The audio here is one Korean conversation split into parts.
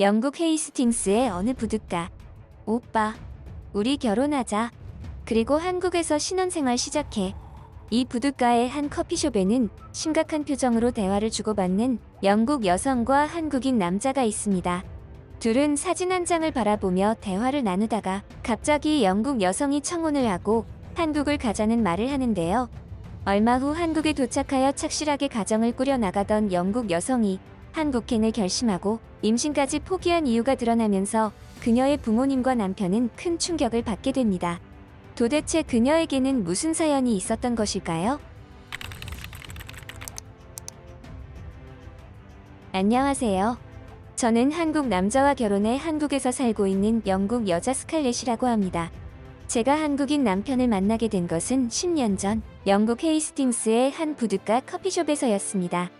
영국 헤이스팅스의 어느 부둣가. 오빠, 우리 결혼하자. 그리고 한국에서 신혼생활 시작해. 이 부둣가의 한 커피숍에는 심각한 표정으로 대화를 주고받는 영국 여성과 한국인 남자가 있습니다. 둘은 사진 한 장을 바라보며 대화를 나누다가 갑자기 영국 여성이 청혼을 하고 한국을 가자는 말을 하는데요. 얼마 후 한국에 도착하여 착실하게 가정을 꾸려 나가던 영국 여성이 한국행을 결심하고 임신까지 포기한 이유가 드러나면서 그녀의 부모님과 남편은 큰 충격을 받게 됩니다. 도대체 그녀에게는 무슨 사연이 있었던 것일까요? 안녕하세요. 저는 한국 남자와 결혼해 한국에서 살고 있는 영국 여자 스칼렛이라고 합니다. 제가 한국인 남편을 만나게 된 것은 10년 전 영국 헤이스팅스의 한 부둣가 커피숍에서였습니다.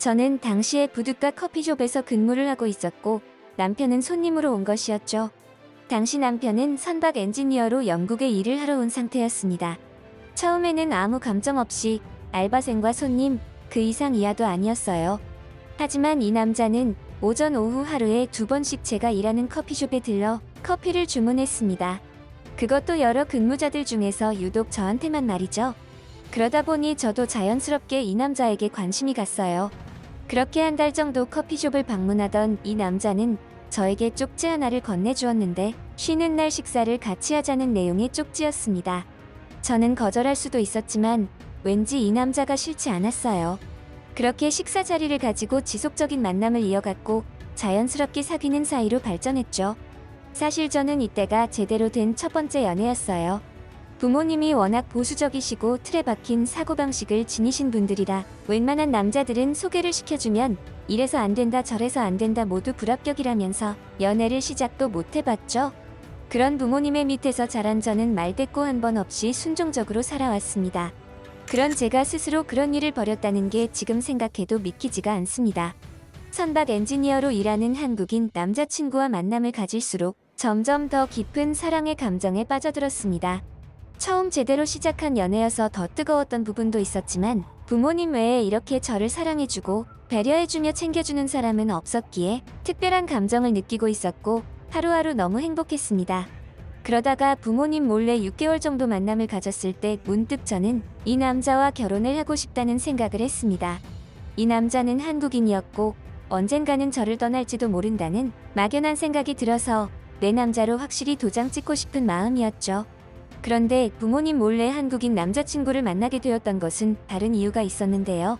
저는 당시에 부둣가 커피숍에서 근무를 하고 있었고 남편은 손님으로 온 것이었죠. 당시 남편은 선박 엔지니어로 영국에 일을 하러 온 상태였습니다. 처음에는 아무 감정 없이 알바생과 손님 그 이상 이하도 아니었어요. 하지만 이 남자는 오전 오후 하루에 두 번씩 제가 일하는 커피숍에 들러 커피를 주문했습니다. 그것도 여러 근무자들 중에서 유독 저한테만 말이죠. 그러다 보니 저도 자연스럽게 이 남자에게 관심이 갔어요. 그렇게 한 달 정도 커피숍을 방문하던 이 남자는 저에게 쪽지 하나를 건네주었는데 쉬는 날 식사를 같이 하자는 내용의 쪽지였습니다. 저는 거절할 수도 있었지만 왠지 이 남자가 싫지 않았어요. 그렇게 식사 자리를 가지고 지속적인 만남을 이어갔고 자연스럽게 사귀는 사이로 발전했죠. 사실 저는 이때가 제대로 된 첫 번째 연애였어요. 부모님이 워낙 보수적이시고 틀에 박힌 사고방식을 지니신 분들이라 웬만한 남자들은 소개를 시켜주면 이래서 안 된다 저래서 안 된다 모두 불합격이라면서 연애를 시작도 못 해봤죠. 그런 부모님의 밑에서 자란 저는 말대꾸 한 번 없이 순종적으로 살아왔습니다. 그런 제가 스스로 그런 일을 벌였다는 게 지금 생각해도 믿기지가 않습니다. 선박 엔지니어로 일하는 한국인 남자친구와 만남을 가질수록 점점 더 깊은 사랑의 감정에 빠져들었습니다. 처음 제대로 시작한 연애여서 더 뜨거웠던 부분도 있었지만 부모님 외에 이렇게 저를 사랑해주고 배려해주며 챙겨주는 사람은 없었기에 특별한 감정을 느끼고 있었고 하루하루 너무 행복했습니다. 그러다가 부모님 몰래 6개월 정도 만남을 가졌을 때 문득 저는 이 남자와 결혼을 하고 싶다는 생각을 했습니다. 이 남자는 한국인이었고 언젠가는 저를 떠날지도 모른다는 막연한 생각이 들어서 내 남자로 확실히 도장 찍고 싶은 마음이었죠. 그런데 부모님 몰래 한국인 남자친구를 만나게 되었던 것은 다른 이유가 있었는데요.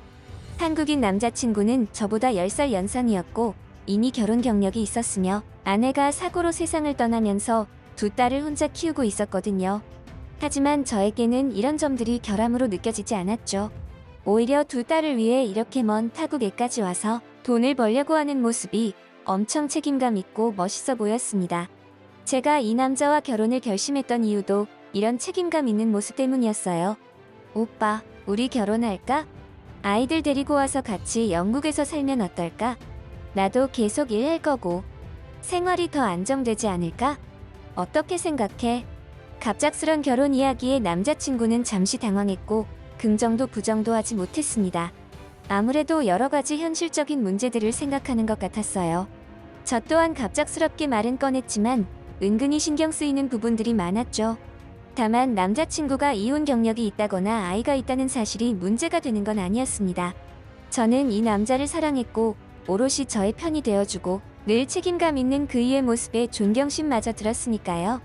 한국인 남자친구는 저보다 10살 연상이었고 이미 결혼 경력이 있었으며 아내가 사고로 세상을 떠나면서 두 딸을 혼자 키우고 있었거든요. 하지만 저에게는 이런 점들이 결함으로 느껴지지 않았죠. 오히려 두 딸을 위해 이렇게 먼 타국에까지 와서 돈을 벌려고 하는 모습이 엄청 책임감 있고 멋있어 보였습니다. 제가 이 남자와 결혼을 결심했던 이유도 이런 책임감 있는 모습 때문이었어요. 오빠, 우리 결혼할까? 아이들 데리고 와서 같이 영국에서 살면 어떨까? 나도 계속 일할 거고 생활이 더 안정되지 않을까? 어떻게 생각해? 갑작스런 결혼 이야기에 남자친구는 잠시 당황했고 긍정도 부정도 하지 못했습니다. 아무래도 여러 가지 현실적인 문제들을 생각하는 것 같았어요. 저 또한 갑작스럽게 말은 꺼냈지만 은근히 신경 쓰이는 부분들이 많았죠. 다만 남자친구가 이혼 경력이 있다거나 아이가 있다는 사실이 문제가 되는 건 아니었습니다. 저는 이 남자를 사랑했고 오롯이 저의 편이 되어주고 늘 책임감 있는 그이의 모습에 존경심마저 들었으니까요.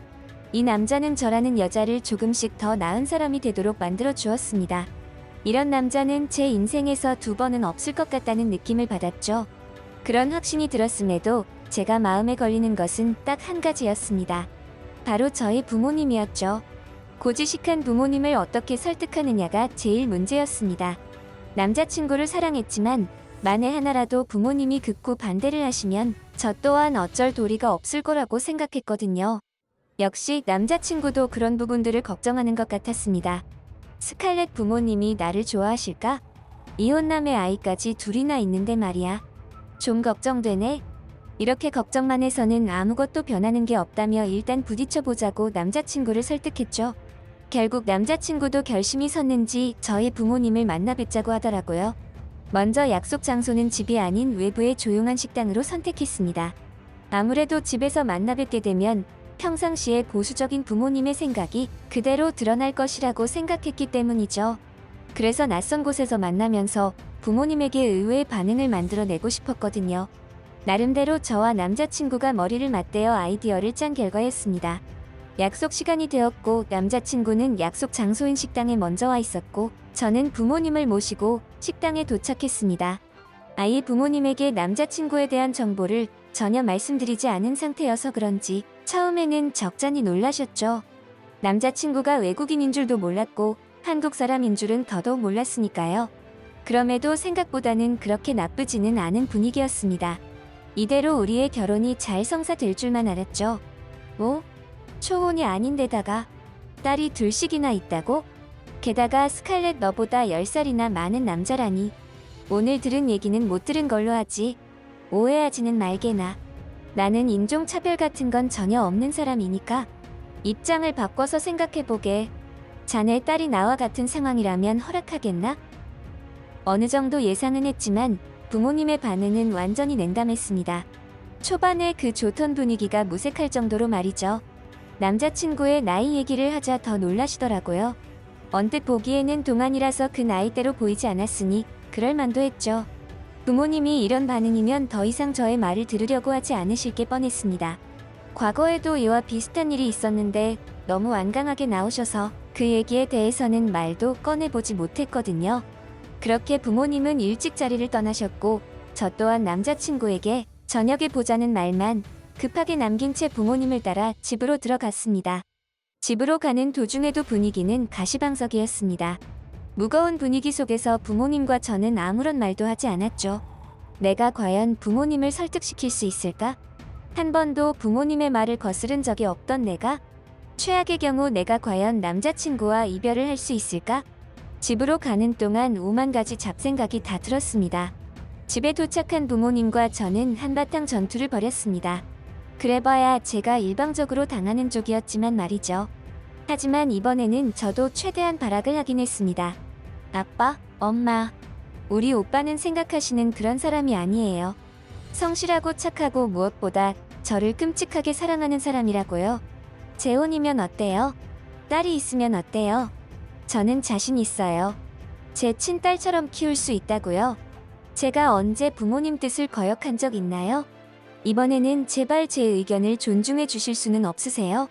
이 남자는 저라는 여자를 조금씩 더 나은 사람이 되도록 만들어 주었습니다. 이런 남자는 제 인생에서 두 번은 없을 것 같다는 느낌을 받았죠. 그런 확신이 들었음에도 제가 마음에 걸리는 것은 딱 한 가지였습니다. 바로 저희 부모님이었죠. 고지식한 부모님을 어떻게 설득하느냐가 제일 문제였습니다. 남자친구를 사랑했지만 만에 하나라도 부모님이 극구 반대를 하시면 저 또한 어쩔 도리가 없을 거라고 생각했거든요. 역시 남자친구도 그런 부분들을 걱정하는 것 같았습니다. 스칼렛 부모님이 나를 좋아하실까? 이혼남의 아이까지 둘이나 있는데 말이야. 좀 걱정되네. 이렇게 걱정만 해서는 아무것도 변하는 게 없다며 일단 부딪혀보자고 남자친구를 설득했죠. 결국 남자친구도 결심이 섰는지 저희 부모님을 만나 뵙자고 하더라고요. 먼저 약속 장소는 집이 아닌 외부의 조용한 식당으로 선택했습니다. 아무래도 집에서 만나 뵙게 되면 평상시에 보수적인 부모님의 생각이 그대로 드러날 것이라고 생각했기 때문이죠. 그래서 낯선 곳에서 만나면서 부모님에게 의외의 반응을 만들어내고 싶었거든요. 나름대로 저와 남자친구가 머리를 맞대어 아이디어를 짠 결과였습니다. 약속 시간이 되었고 남자친구는 약속 장소인 식당에 먼저 와 있었고 저는 부모님을 모시고 식당에 도착했습니다. 아이 부모님에게 남자친구에 대한 정보를 전혀 말씀드리지 않은 상태여서 그런지 처음에는 적잖이 놀라셨죠. 남자친구가 외국인인 줄도 몰랐고 한국 사람인 줄은 더더욱 몰랐으니까요. 그럼에도 생각보다는 그렇게 나쁘지는 않은 분위기였습니다. 이대로 우리의 결혼이 잘 성사될 줄만 알았죠. 뭐? 초혼이 아닌데다가 딸이 둘씩이나 있다고? 게다가 스칼렛 너보다 10살이나 많은 남자라니. 오늘 들은 얘기는 못 들은 걸로 하지. 오해하지는 말게나. 나는 인종차별 같은 건 전혀 없는 사람이니까. 입장을 바꿔서 생각해보게. 자네 딸이 나와 같은 상황이라면 허락하겠나? 어느 정도 예상은 했지만 부모님의 반응은 완전히 냉담했습니다. 초반에 그 좋던 분위기가 무색할 정도로 말이죠. 남자친구의 나이 얘기를 하자 더 놀라시더라고요. 언뜻 보기에는 동안이라서 그 나이대로 보이지 않았으니 그럴 만도 했죠. 부모님이 이런 반응이면 더 이상 저의 말을 들으려고 하지 않으실 게 뻔했습니다. 과거에도 이와 비슷한 일이 있었는데 너무 완강하게 나오셔서 그 얘기에 대해서는 말도 꺼내보지 못했거든요. 그렇게 부모님은 일찍 자리를 떠나셨고 저 또한 남자친구에게 저녁에 보자는 말만 급하게 남긴 채 부모님을 따라 집으로 들어갔습니다. 집으로 가는 도중에도 분위기는 가시방석이었습니다. 무거운 분위기 속에서 부모님과 저는 아무런 말도 하지 않았죠. 내가 과연 부모님을 설득시킬 수 있을까? 한 번도 부모님의 말을 거스른 적이 없던 내가 최악의 경우 내가 과연 남자친구와 이별을 할 수 있을까? 집으로 가는 동안 오만 가지 잡생각이 다 들었습니다. 집에 도착한 부모님과 저는 한바탕 전투를 벌였습니다. 그래봐야 제가 일방적으로 당하는 쪽이었지만 말이죠. 하지만 이번에는 저도 최대한 발악을 하긴 했습니다. 아빠, 엄마, 우리 오빠는 생각하시는 그런 사람이 아니에요. 성실하고 착하고 무엇보다 저를 끔찍하게 사랑하는 사람이라고요. 재혼이면 어때요? 딸이 있으면 어때요? 저는 자신 있어요. 제 친딸처럼 키울 수 있다고요. 제가 언제 부모님 뜻을 거역한 적 있나요? 이번에는 제발 제 의견을 존중해 주실 수는 없으세요?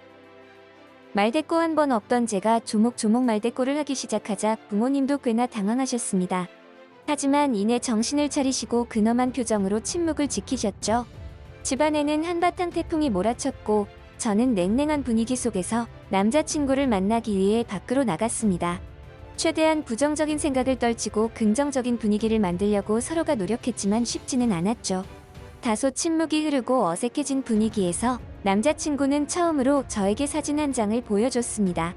말대꾸 한 번 없던 제가 조목조목 말대꾸를 하기 시작하자 부모님도 꽤나 당황하셨습니다. 하지만 이내 정신을 차리시고 근엄한 표정으로 침묵을 지키셨죠. 집안에는 한바탕 태풍이 몰아쳤고 저는 냉랭한 분위기 속에서 남자친구를 만나기 위해 밖으로 나갔습니다. 최대한 부정적인 생각을 떨치고 긍정적인 분위기를 만들려고 서로가 노력했지만 쉽지는 않았죠. 다소 침묵이 흐르고 어색해진 분위기에서 남자친구는 처음으로 저에게 사진 한 장을 보여줬습니다.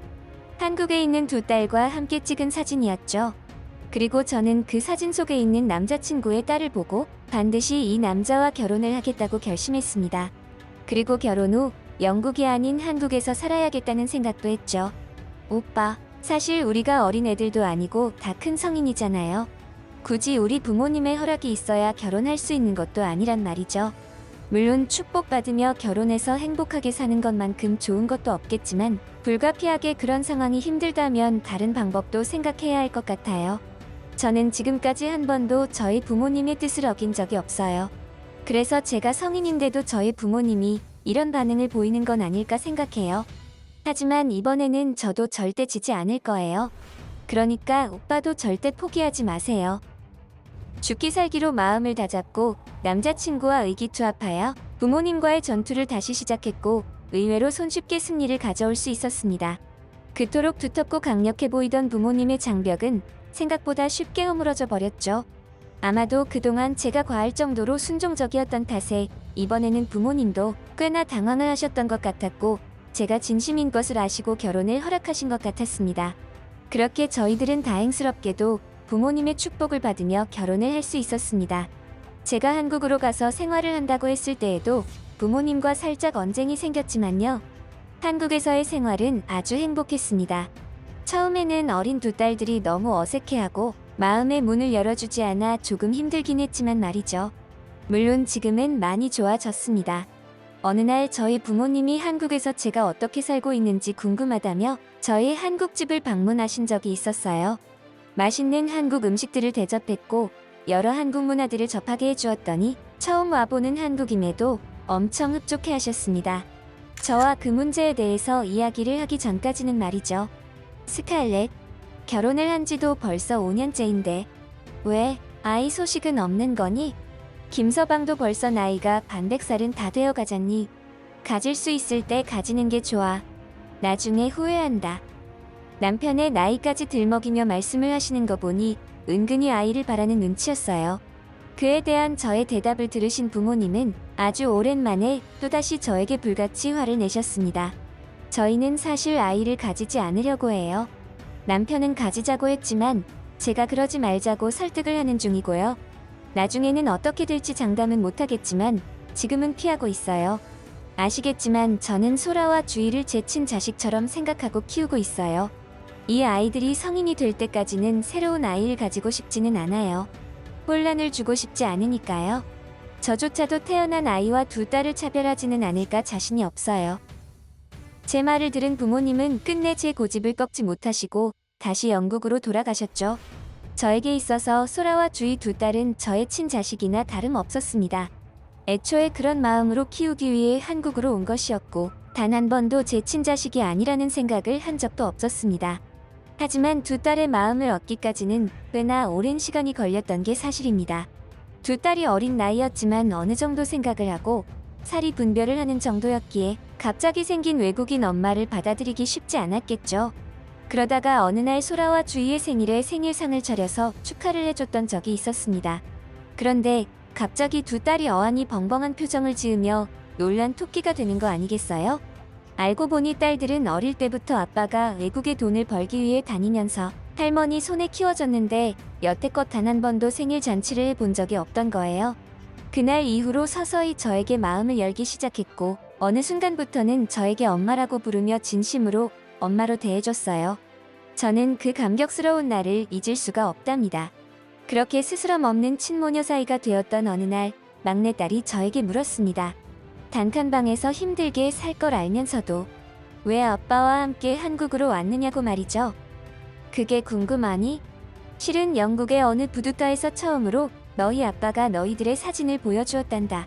한국에 있는 두 딸과 함께 찍은 사진이었죠. 그리고 저는 그 사진 속에 있는 남자친구의 딸을 보고 반드시 이 남자와 결혼을 하겠다고 결심했습니다. 그리고 결혼 후 영국이 아닌 한국에서 살아야겠다는 생각도 했죠. 오빠, 사실 우리가 어린 애들도 아니고 다 큰 성인이잖아요. 굳이 우리 부모님의 허락이 있어야 결혼할 수 있는 것도 아니란 말이죠. 물론 축복받으며 결혼해서 행복하게 사는 것만큼 좋은 것도 없겠지만 불가피하게 그런 상황이 힘들다면 다른 방법도 생각해야 할 것 같아요. 저는 지금까지 한 번도 저희 부모님의 뜻을 어긴 적이 없어요. 그래서 제가 성인인데도 저희 부모님이 이런 반응을 보이는 건 아닐까 생각해요. 하지만 이번에는 저도 절대 지지 않을 거예요. 그러니까 오빠도 절대 포기하지 마세요. 죽기 살기로 마음을 다잡고 남자친구와 의기투합하여 부모님과의 전투를 다시 시작했고 의외로 손쉽게 승리를 가져올 수 있었습니다. 그토록 두텁고 강력해 보이던 부모님의 장벽은 생각보다 쉽게 허물어져 버렸죠. 아마도 그동안 제가 과할 정도로 순종적이었던 탓에 이번에는 부모님도 꽤나 당황을 하셨던 것 같았고 제가 진심인 것을 아시고 결혼을 허락하신 것 같았습니다. 그렇게 저희들은 다행스럽게도 부모님의 축복을 받으며 결혼을 할 수 있었습니다. 제가 한국으로 가서 생활을 한다고 했을 때에도 부모님과 살짝 언쟁이 생겼지만요. 한국에서의 생활은 아주 행복했습니다. 처음에는 어린 두 딸들이 너무 어색해하고 마음의 문을 열어주지 않아 조금 힘들긴 했지만 말이죠. 물론 지금은 많이 좋아졌습니다. 어느 날 저희 부모님이 한국에서 제가 어떻게 살고 있는지 궁금하다며 저희 한국집을 방문하신 적이 있었어요. 맛있는 한국 음식들을 대접했고 여러 한국 문화들을 접하게 해주었더니 처음 와보는 한국임에도 엄청 흡족해 하셨습니다. 저와 그 문제에 대해서 이야기를 하기 전까지는 말이죠. 스칼렛, 결혼을 한 지도 벌써 5년째인데 왜 아이 소식은 없는 거니? 김서방도 벌써 나이가 반백살은 다 되어 가잖니. 가질 수 있을 때 가지는 게 좋아. 나중에 후회한다. 남편의 나이까지 들먹이며 말씀을 하시는 거 보니 은근히 아이를 바라는 눈치였어요. 그에 대한 저의 대답을 들으신 부모님은 아주 오랜만에 또다시 저에게 불같이 화를 내셨습니다. 저희는 사실 아이를 가지지 않으려고 해요. 남편은 가지자고 했지만 제가 그러지 말자고 설득을 하는 중이고요. 나중에는 어떻게 될지 장담은 못하겠지만 지금은 피하고 있어요. 아시겠지만 저는 소라와 주희를 제 친자식처럼 생각하고 키우고 있어요. 이 아이들이 성인이 될 때까지는 새로운 아이를 가지고 싶지는 않아요. 혼란을 주고 싶지 않으니까요. 저조차도 태어난 아이와 두 딸을 차별하지는 않을까 자신이 없어요. 제 말을 들은 부모님은 끝내 제 고집을 꺾지 못하시고 다시 영국으로 돌아가셨죠. 저에게 있어서 소라와 주희 두 딸은 저의 친자식이나 다름없었습니다. 애초에 그런 마음으로 키우기 위해 한국으로 온 것이었고 단 한 번도 제 친자식이 아니라는 생각을 한 적도 없었습니다. 하지만 두 딸의 마음을 얻기까지는 꽤나 오랜 시간이 걸렸던 게 사실입니다. 두 딸이 어린 나이였지만 어느 정도 생각을 하고 사리 분별을 하는 정도였기에 갑자기 생긴 외국인 엄마를 받아들이기 쉽지 않았겠죠. 그러다가 어느 날 소라와 주희의 생일에 생일상을 차려서 축하를 해줬던 적이 있었습니다. 그런데 갑자기 두 딸이 어안이 벙벙한 표정을 지으며 놀란 토끼가 되는 거 아니겠어요? 알고 보니 딸들은 어릴 때부터 아빠가 외국에 돈을 벌기 위해 다니면서 할머니 손에 키워졌는데 여태껏 단 한 번도 생일 잔치를 해본 적이 없던 거예요. 그날 이후로 서서히 저에게 마음을 열기 시작했고 어느 순간부터는 저에게 엄마라고 부르며 진심으로 엄마로 대해줬어요. 저는 그 감격스러운 날을 잊을 수가 없답니다. 그렇게 스스럼 없는 친모녀 사이가 되었던 어느 날 막내딸이 저에게 물었습니다. 단칸방에서 힘들게 살 걸 알면서도 왜 아빠와 함께 한국으로 왔느냐고 말이죠. 그게 궁금하니? 실은 영국의 어느 부둣가에서 처음으로 너희 아빠가 너희들의 사진을 보여주었단다.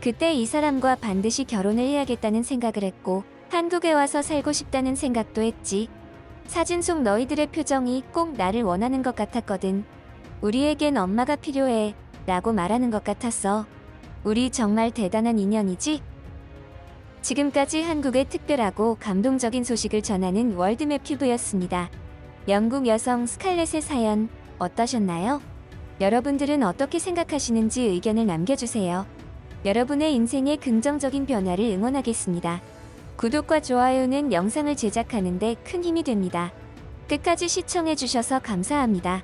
그때 이 사람과 반드시 결혼을 해야겠다는 생각을 했고 한국에 와서 살고 싶다는 생각도 했지. 사진 속 너희들의 표정이 꼭 나를 원하는 것 같았거든. 우리에겐 엄마가 필요해. 라고 말하는 것 같았어. 우리 정말 대단한 인연이지? 지금까지 한국의 특별하고 감동적인 소식을 전하는 월드맵 큐브였습니다. 영국 여성 스칼렛의 사연 어떠셨나요? 여러분들은 어떻게 생각하시는지 의견을 남겨주세요. 여러분의 인생의 긍정적인 변화를 응원하겠습니다. 구독과 좋아요는 영상을 제작하는데 큰 힘이 됩니다. 끝까지 시청해주셔서 감사합니다.